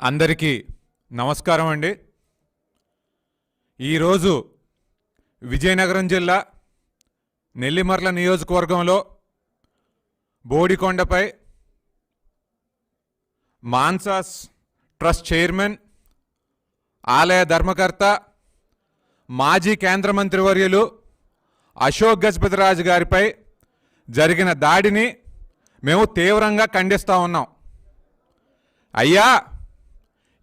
అందరికీ నమస్కారం అండి. ఈరోజు విజయనగరం జిల్లా నెల్లిమర్ల నియోజకవర్గంలో బోడికొండపై మాన్సాస్ ట్రస్ట్ చైర్మన్ ఆలయ ధర్మకర్త మాజీ కేంద్ర మంత్రివర్యులు అశోక్ గజపతిరాజు గారిపై జరిగిన దాడిని మేము తీవ్రంగా ఖండిస్తూ ఉన్నాం. అయ్యా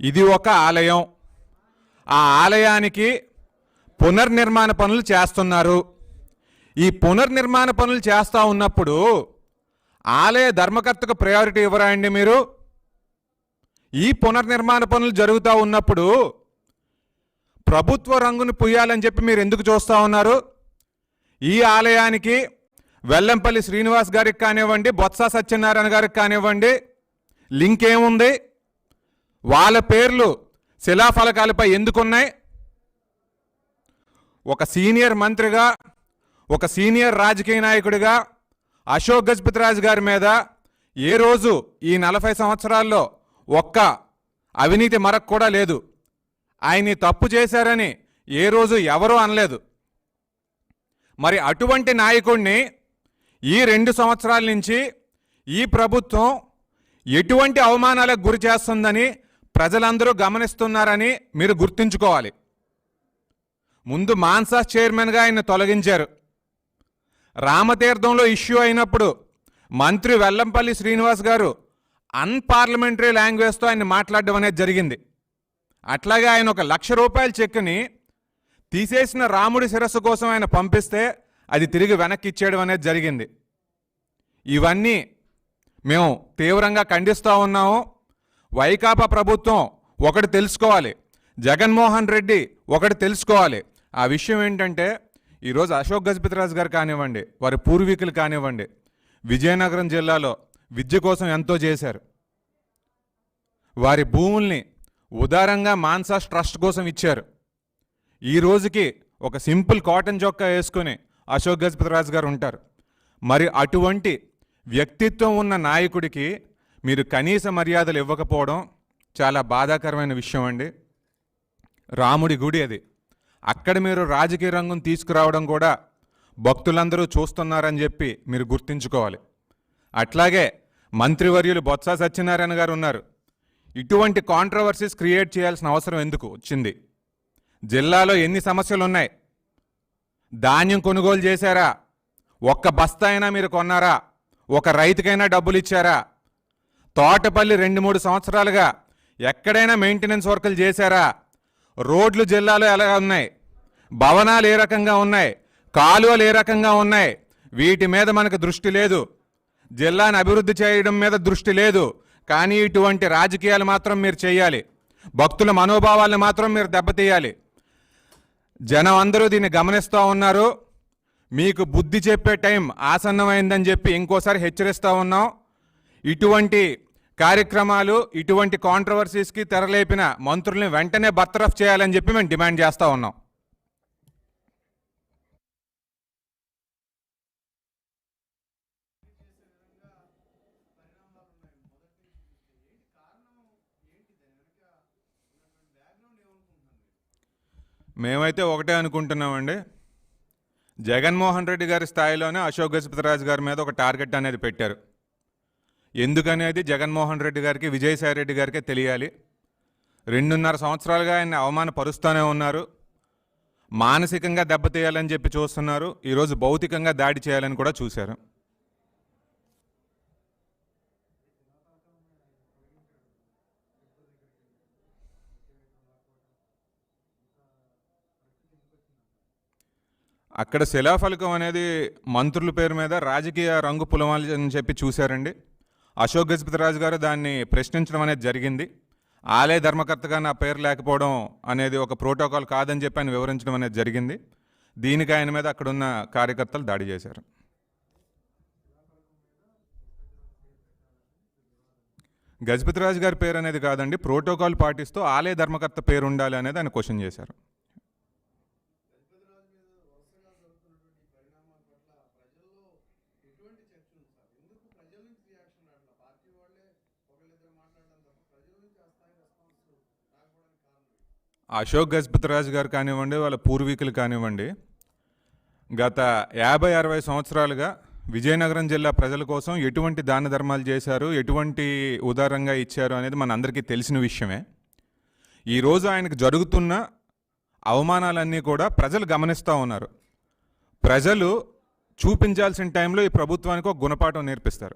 ఇది ఒక ఆలయం. ఆ ఆలయానికి పునర్నిర్మాణ పనులు చేస్తున్నారు. ఈ పునర్నిర్మాణ పనులు చేస్తూ ఉన్నప్పుడు ఆలయ ధర్మకర్తకు ప్రయారిటీ ఇవ్వరా అండి మీరు? ఈ పునర్నిర్మాణ పనులు జరుగుతూ ఉన్నప్పుడు ప్రభుత్వ రంగును పుయ్యాలని చెప్పి మీరు ఎందుకు చూస్తూ ఉన్నారు? ఈ ఆలయానికి వెల్లంపల్లి శ్రీనివాస్ గారికి కానివ్వండి బొత్స సత్యనారాయణ గారికి కానివ్వండి లింక్ ఏముంది? వాళ్ళ పేర్లు శిలాఫలకాలపై ఎందుకున్నాయి? ఒక సీనియర్ మంత్రిగా ఒక సీనియర్ రాజకీయ నాయకుడిగా అశోక్ గజపతి రాజు గారి మీద ఏ రోజు ఈ నలభై సంవత్సరాల్లో ఒక్క అవినీతి మరక్ కూడా లేదు. ఆయన్ని తప్పు చేశారని ఏ రోజు ఎవరూ అనలేదు. మరి అటువంటి నాయకుడిని ఈ రెండు సంవత్సరాల నుంచి ఈ ప్రభుత్వం ఎటువంటి అవమానాలకు గురి చేస్తుందని ప్రజలందరూ గమనిస్తున్నారని మీరు గుర్తుంచుకోవాలి. ముందు మాన్సాస్ చైర్మన్గా ఆయన తొలగించారు. రామతీర్థంలో ఇష్యూ అయినప్పుడు మంత్రి వెల్లంపల్లి శ్రీనివాస్ గారు అన్పార్లమెంటరీ లాంగ్వేజ్తో ఆయన మాట్లాడడం అనేది జరిగింది. అట్లాగే ఆయన ఒక లక్ష రూపాయల చెక్ని తీసేసిన రాముడి శిరస్సు కోసం ఆయన పంపిస్తే అది తిరిగి వెనక్కి ఇచ్చేయడం అనేది జరిగింది. ఇవన్నీ మేము తీవ్రంగా ఖండిస్తూ ఉన్నాము. వైకాపా ప్రభుత్వం ఒకటి తెలుసుకోవాలి. జగన్మోహన్ రెడ్డి ఒకటి తెలుసుకోవాలి. ఆ విషయం ఏంటంటే ఈరోజు అశోక్ గజపతిరాజు గారు కానివ్వండి వారి పూర్వీకులు కానివ్వండి విజయనగరం జిల్లాలో విద్య కోసం ఎంతో చేశారు. వారి భూముల్ని ఉదారంగా మాన్సాస్ ట్రస్ట్ కోసం ఇచ్చారు. ఈ రోజుకి ఒక సింపుల్ కాటన్ చొక్కా వేసుకుని అశోక్ గజపతిరాజు గారు ఉంటారు. మరి అటువంటి వ్యక్తిత్వం ఉన్న నాయకుడికి మీరు కనీస మర్యాదలు ఇవ్వకపోవడం చాలా బాధాకరమైన విషయం అండి. రాముడి గుడి అది. అక్కడ మీరు రాజకీయ రంగం తీసుకురావడం కూడా భక్తులందరూ చూస్తున్నారని చెప్పి మీరు గుర్తుంచుకోవాలి. అట్లాగే మంత్రివర్యులు బొత్స సత్యనారాయణ గారు ఉన్నారు. ఇటువంటి కాంట్రవర్సీస్ క్రియేట్ చేయాల్సిన అవసరం ఎందుకు వచ్చింది? జిల్లాలో ఎన్ని సమస్యలు ఉన్నాయి ధాన్యం కొనుగోలు చేశారా? ఒక్క బస్తా అయినా మీరు కొన్నారా? ఒక రైతుకైనా డబ్బులు ఇచ్చారా? తోటపల్లి రెండు మూడు సంవత్సరాలుగా ఎక్కడైనా మెయింటెనెన్స్ వర్కులు చేశారా? రోడ్లు జిల్లాలో ఎలా ఉన్నాయి? భవనాలు ఏ రకంగా ఉన్నాయి? కాలువలు ఏ రకంగా ఉన్నాయి? వీటి మీద మనకు దృష్టి లేదు. జిల్లాను అభివృద్ధి చేయడం మీద దృష్టి లేదు. కానీ ఇటువంటి రాజకీయాలు మాత్రం మీరు చేయాలి. భక్తుల మనోభావాలను మాత్రం మీరు దెబ్బతీయాలి. జనం అందరూ దీన్ని గమనిస్తూ ఉన్నారు. మీకు బుద్ధి చెప్పే టైం ఆసన్నమైందని చెప్పి ఇంకోసారి హెచ్చరిస్తూ ఉన్నాం. ఇటువంటి కార్యక్రమాలు ఇటువంటి కాంట్రవర్సీస్కి తెరలేపిన మంత్రుల్ని వెంటనే బర్తరఫ్ చేయాలని చెప్పి మేము డిమాండ్ చేస్తూ ఉన్నాం. మేమైతే ఒకటే అనుకుంటున్నామండి. జగన్మోహన్ రెడ్డి గారి స్థాయిలోనే అశోక్ గజపతిరాజు గారి మీద ఒక టార్గెట్ అనేది పెట్టారు. ఎందుకనేది జగన్మోహన్ రెడ్డి గారికి విజయసాయి రెడ్డి గారికే తెలియాలి. రెండున్నర సంవత్సరాలుగా ఆయన అవమానపరుస్తూనే ఉన్నారు. మానసికంగా దెబ్బతీయాలని చెప్పి చూస్తున్నారు. ఈరోజు భౌతికంగా దాడి చేయాలని కూడా చూశారు. అక్కడ శిలాఫలకం అనేది మంత్రుల పేరు మీద రాజకీయ రంగు పులమాలి అని చెప్పి చూశారండి. అశోక్ గజపతిరాజు గారు దాన్ని ప్రశ్నించడం అనేది జరిగింది. ఆలయ ధర్మకర్తగా నా పేరు లేకపోవడం అనేది ఒక ప్రోటోకాల్ కాదని చెప్పి ఆయన వివరించడం అనేది జరిగింది. దీనికి ఆయన మీద అక్కడున్న కార్యకర్తలు దాడి చేశారు. గజపతిరాజు గారి పేరు అనేది కాదండి ప్రోటోకాల్ పాటిస్తూ ఆలయ ధర్మకర్త పేరు ఉండాలి అనేది ఆయన క్వశ్చన్ చేశారు. అశోక్ గజపతిరాజు గారు కానివ్వండి వాళ్ళ పూర్వీకులు కానివ్వండి గత యాభై అరవై సంవత్సరాలుగా విజయనగరం జిల్లా ప్రజల కోసం ఎటువంటి దాన ధర్మాలు చేశారు ఎటువంటి ఉదారంగా ఇచ్చారు అనేది మన అందరికీ తెలిసిన విషయమే. ఈరోజు ఆయనకు జరుగుతున్న అవమానాలన్నీ కూడా ప్రజలు గమనిస్తూ ఉన్నారు. ప్రజలు చూపించాల్సిన టైంలో ఈ ప్రభుత్వానికి ఒక గుణపాఠం నేర్పిస్తారు.